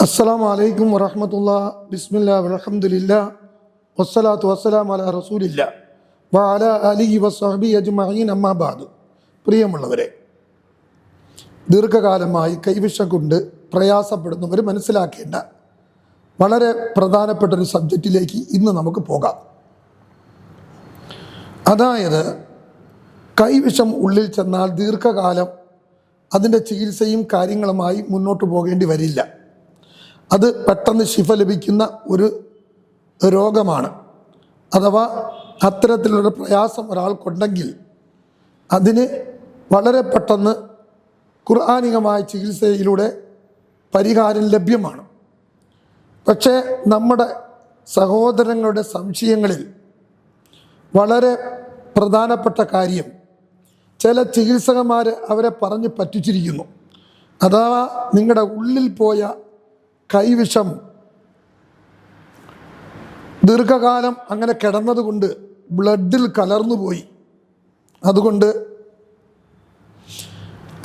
അസ്സാം വലൈക്കും വറഹമത്തുള്ള ബിസ്മില്ല വലഹമുല്ല വസ്സലാത്തു വസ്സലാം അല റസൂലില്ല വാല അലി വസ്ഹബി അജ്മഹീൻ അമ്മാബാദ് പ്രിയമുള്ളവരെ ദീർഘകാലമായി കൈവിഷം കൊണ്ട് പ്രയാസപ്പെടുന്നവർ മനസ്സിലാക്കേണ്ട വളരെ പ്രധാനപ്പെട്ട ഒരു സബ്ജക്റ്റിലേക്ക് ഇന്ന് നമുക്ക് പോകാം. അതായത് കൈവിഷം ഉള്ളിൽ ചെന്നാൽ ദീർഘകാലം അതിന്റെ ചികിത്സയും കാര്യങ്ങളുമായി മുന്നോട്ട് പോകേണ്ടി വരില്ല. അത് പെട്ടെന്ന് ശിഫ ലഭിക്കുന്ന ഒരു രോഗമാണ്. അഥവാ അത്തരത്തിലുള്ള പ്രയാസം ഒരാൾക്കുണ്ടെങ്കിൽ അതിന് വളരെ പെട്ടെന്ന് ഖുർആാനികമായ ചികിത്സയിലൂടെ പരിഹാരം ലഭ്യമാണ്. പക്ഷേ നമ്മുടെ സഹോദരങ്ങളുടെ സംശയങ്ങളിൽ വളരെ പ്രധാനപ്പെട്ട കാര്യം ചില ചികിത്സകന്മാർ അവരെ പറഞ്ഞ് പറ്റിച്ചിരിക്കുന്നു. അഥവാ നിങ്ങളുടെ ഉള്ളിൽ പോയ കൈവിഷം ദീർഘകാലം അങ്ങനെ കിടന്നതുകൊണ്ട് ബ്ലഡിൽ കലർന്നു പോയി. അതുകൊണ്ട്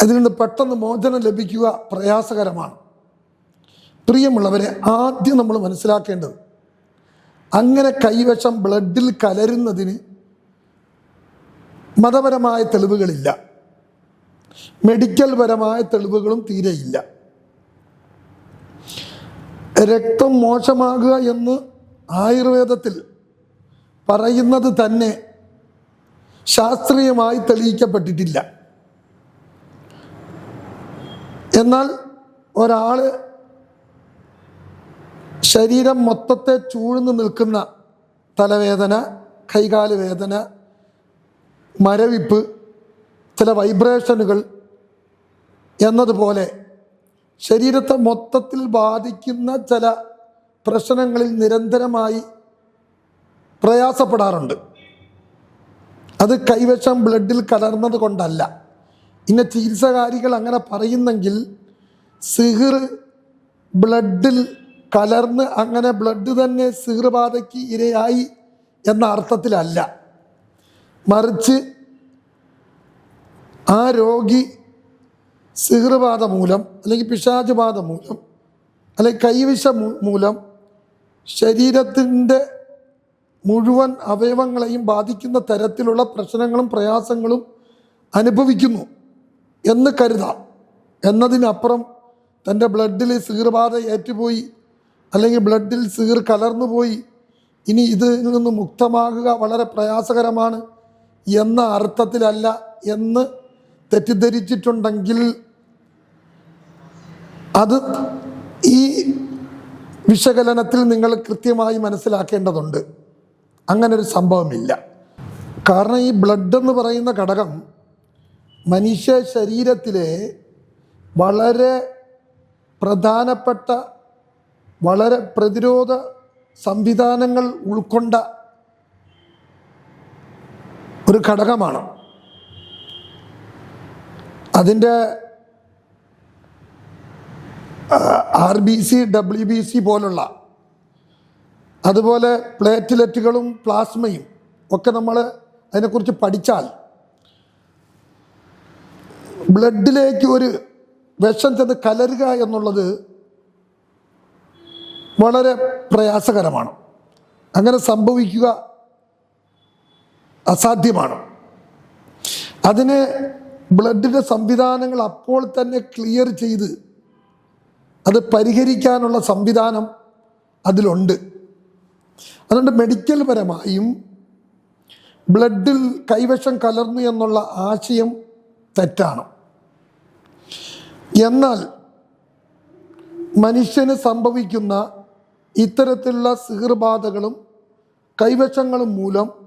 അതിൽ നിന്ന് പെട്ടെന്ന് മോചനം ലഭിക്കുക പ്രയാസകരമാണ്. പ്രിയമുള്ളവരെ ആദ്യം നമ്മൾ മനസ്സിലാക്കേണ്ടത് അങ്ങനെ കൈവശം ബ്ലഡിൽ കലരുന്നതിന് മതപരമായ തെളിവുകളില്ല. മെഡിക്കൽ പരമായ തെളിവുകളും തീരെയില്ല. രക്തം മോശമാകുക എന്ന് ആയുർവേദത്തിൽ പറയുന്നത് തന്നെ ശാസ്ത്രീയമായി തെളിയിക്കപ്പെട്ടിട്ടില്ല. എന്നാൽ ഒരാൾ ശരീരം മൊത്തത്തെ ചൂഴ്ന്നു നിൽക്കുന്ന തലവേദന കൈകാൽ വേദന മരവിപ്പ് ചില വൈബ്രേഷനുകൾ എന്നതുപോലെ ശരീരത്തെ മൊത്തത്തിൽ ബാധിക്കുന്ന ചില പ്രശ്നങ്ങളിൽ നിരന്തരമായി പ്രയാസപ്പെടാറുണ്ട്. അത് കൈവശം ബ്ലഡിൽ കലർന്നത് കൊണ്ടല്ല. ഇന്ന ചികിത്സകാരികൾ അങ്ങനെ പറയുന്നെങ്കിൽ സിഹിർ ബ്ലഡിൽ കലർന്ന് അങ്ങനെ ബ്ലഡ് തന്നെ സിഹിർബാധയ്ക്ക് ഇരയായി എന്ന അർത്ഥത്തിലല്ല. മറിച്ച് ആ രോഗി സിഹൃബാധ മൂലം അല്ലെങ്കിൽ പിശാചുബാധ മൂലം അല്ലെങ്കിൽ കൈവിഷ മൂലം ശരീരത്തിന്റെ മുഴുവൻ അവയവങ്ങളെയും ബാധിക്കുന്ന തരത്തിലുള്ള പ്രശ്നങ്ങളും പ്രയാസങ്ങളും അനുഭവിക്കുന്നു എന്ന് കരുതാം. എന്നതിനപ്പുറം തന്റെ ബ്ലഡിൽ സീർബാധ ഏറ്റുപോയി അല്ലെങ്കിൽ ബ്ലഡിൽ സീർ കലർന്നുപോയി. ഇനി ഇതിൽ നിന്ന് മുക്തമാകുക വളരെ പ്രയാസകരമാണ്. എന്ന അർത്ഥത്തിലല്ല എന്ന് തെറ്റിദ്ധരിച്ചിട്ടുണ്ടെങ്കിൽ അത് ഈ വിശകലനത്തിൽ നിങ്ങൾ കൃത്യമായി മനസ്സിലാക്കേണ്ടതുണ്ട്. അങ്ങനെ ഒരു സംഭവമില്ല. കാരണം ഈ ബ്ലഡ് എന്ന് പറയുന്ന ഘടകം മനുഷ്യ ശരീരത്തിലെ വളരെ പ്രധാനപ്പെട്ട വളരെ പ്രതിരോധ സംവിധാനങ്ങൾ ഉൾക്കൊണ്ട ഒരു ഘടകമാണ്. അതിന്റെ R B C W B C പോലുള്ള അതുപോലെ പ്ലേറ്റ്ലെറ്റുകളും പ്ലാസ്മയും ഒക്കെ നമ്മൾ അതിനെക്കുറിച്ച് പഠിച്ചാൽ ബ്ലഡിലേക്ക് ഒരു വിഷം ചെന്ന് കലരുക എന്നുള്ളത് വളരെ പ്രയാസകരമാണ്. അങ്ങനെ സംഭവിക്കുക അസാധ്യമാണ്. അതിന് ബ്ലഡിന്റെ സംവിധാനങ്ങൾ അപ്പോൾ തന്നെ ക്ലിയർ ചെയ്ത് അത് പരിഹരിക്കാനുള്ള സംവിധാനം അതിലുണ്ട്. അതുകൊണ്ട് മെഡിക്കൽ പരമായും ബ്ലഡിൽ കൈവശം കലർന്നു എന്നുള്ള ആശയം തെറ്റാണ്. എന്നാൽ മനുഷ്യന് സംഭവിക്കുന്ന ഇത്തരത്തിലുള്ള സിഹിർബാധകളും കൈവശങ്ങളും മൂലം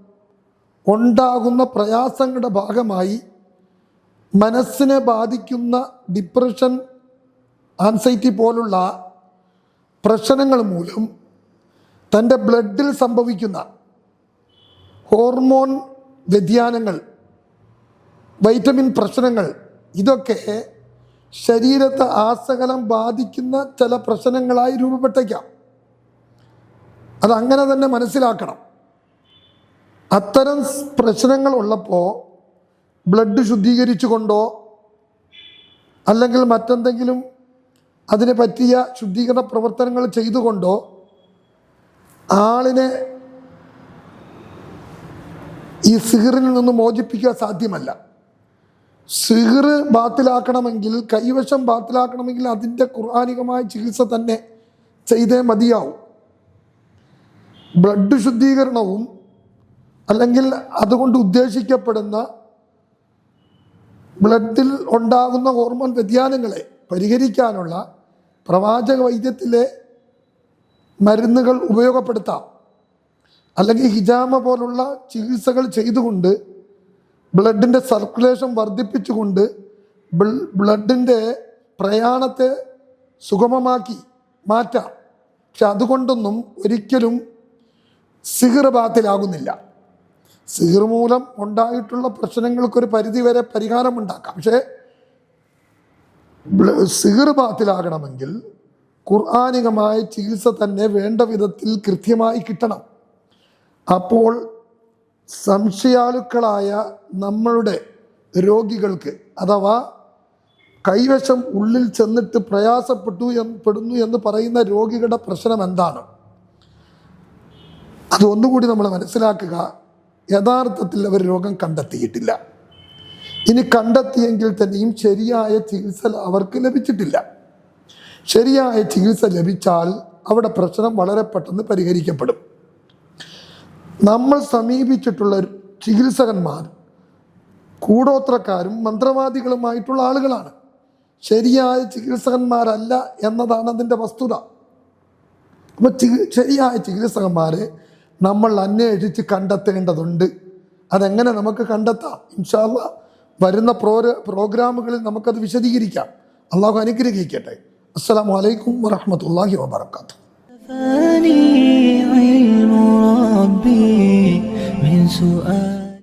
ഉണ്ടാകുന്ന പ്രയാസങ്ങളുടെ ഭാഗമായി മനസ്സിനെ ബാധിക്കുന്ന ഡിപ്രഷൻ ആൻസൈറ്റി പോലുള്ള പ്രശ്നങ്ങൾ മൂലം തന്റെ ബ്ലഡിൽ സംഭവിക്കുന്ന ഹോർമോൺ വ്യതിയാനങ്ങൾ വൈറ്റമിൻ പ്രശ്നങ്ങൾ ഇതൊക്കെ ശരീരത്തെ ആസകലം ബാധിക്കുന്ന ചില പ്രശ്നങ്ങളായി രൂപപ്പെട്ടേക്കാം. അതങ്ങനെ തന്നെ മനസ്സിലാക്കണം. അത്തരം പ്രശ്നങ്ങൾ ഉള്ളപ്പോൾ ബ്ലഡ് ശുദ്ധീകരിച്ചു കൊണ്ടോ അല്ലെങ്കിൽ മറ്റെന്തെങ്കിലും അതിനെ പറ്റിയ ശുദ്ധീകരണ പ്രവർത്തനങ്ങൾ ചെയ്തുകൊണ്ടോ ആളിനെ ഈ സിഹറിൽ നിന്ന് മോചിപ്പിക്കുക സാധ്യമല്ല. സിഹർ ബാത്തിലാക്കണമെങ്കിൽ കൈവശം ബാത്തിലാക്കണമെങ്കിൽ അതിന്റെ ഖുർആാനികമായ ചികിത്സ തന്നെ ചെയ്തേ മതിയാവും. ബ്ലഡ് ശുദ്ധീകരണവും അല്ലെങ്കിൽ അതുകൊണ്ട് ഉദ്ദേശിക്കപ്പെടുന്ന ബ്ലഡിൽ ഉണ്ടാകുന്ന ഹോർമോൺ വ്യതിയാനങ്ങളെ പരിഹരിക്കാനുള്ള പ്രവാചക വൈദ്യത്തിലെ മരുന്നുകൾ ഉപയോഗപ്പെടുത്താം. അല്ലെങ്കിൽ ഹിജാമ പോലുള്ള ചികിത്സകൾ ചെയ്തുകൊണ്ട് ബ്ലഡിന്റെ സർക്കുലേഷൻ വർദ്ധിപ്പിച്ചുകൊണ്ട് ബ്ല- ബ്ലഡിന്റെ പ്രയാണത്തെ സുഗമമാക്കി മാറ്റാം. പക്ഷെ അതുകൊണ്ടൊന്നും ഒരിക്കലും സിഹിർ ബാത്തിലാകുന്നില്ല സിഹിർ മൂലം ഉണ്ടായിട്ടുള്ള പ്രശ്നങ്ങൾക്കൊരു പരിധിവരെ പരിഹാരമുണ്ടാക്കാം. പക്ഷേ ബ്ല- സിഹിർ ബാത്തിലാകണമെങ്കിൽ ഖുർആാനികമായ ചികിത്സ തന്നെ വേണ്ട വിധത്തിൽ കൃത്യമായി കിട്ടണം. അപ്പോൾ സംശയാലുക്കളായ നമ്മളുടെ രോഗികൾക്ക് അഥവാ കൈവശം ഉള്ളിൽ ചെന്നിട്ട് പ്രയാസപ്പെട്ടു പെടുന്നു എന്ന് പറയുന്ന രോഗികളുടെ പ്രശ്നം എന്താണ് അതൊന്നുകൂടി നമ്മൾ മനസ്സിലാക്കുക. യഥാർത്ഥത്തിൽ അവർ രോഗം കണ്ടെത്തിയിട്ടില്ല. ഇനി കണ്ടെത്തിയെങ്കിൽ തന്നെയും ശരിയായ ചികിത്സ അവർക്ക് ലഭിച്ചിട്ടില്ല. ശരിയായ ചികിത്സ ലഭിച്ചാൽ അവിടെ പ്രശ്നം വളരെ പെട്ടെന്ന് പരിഹരിക്കപ്പെടും. നമ്മൾ സമീപിച്ചിട്ടുള്ള ചികിത്സകന്മാർ കൂടോത്രക്കാരും മന്ത്രവാദികളുമായിട്ടുള്ള ആളുകളാണ്. ശരിയായ ചികിത്സകന്മാരല്ല എന്നതാണ് അതിന്റെ വസ്തുത. അപ്പോൾ ശരിയായ ചികിത്സകന്മാരെ നമ്മൾ അന്വേഷിച്ച് കണ്ടെത്തേണ്ടതുണ്ട് അതെങ്ങനെ നമുക്ക് കണ്ടെത്താം ഇൻഷാല്ല വരുന്ന പ്രോ പ്രോഗ്രാമുകളിൽ നമുക്കത് വിശദീകരിക്കാം അള്ളാഹു അനുഗ്രഹിക്കട്ടെ അസ്സലാമു അലൈക്കും വറഹമത്തല്ലാഹി വാബർക്കാത്തു كفاني علم ربي من سؤال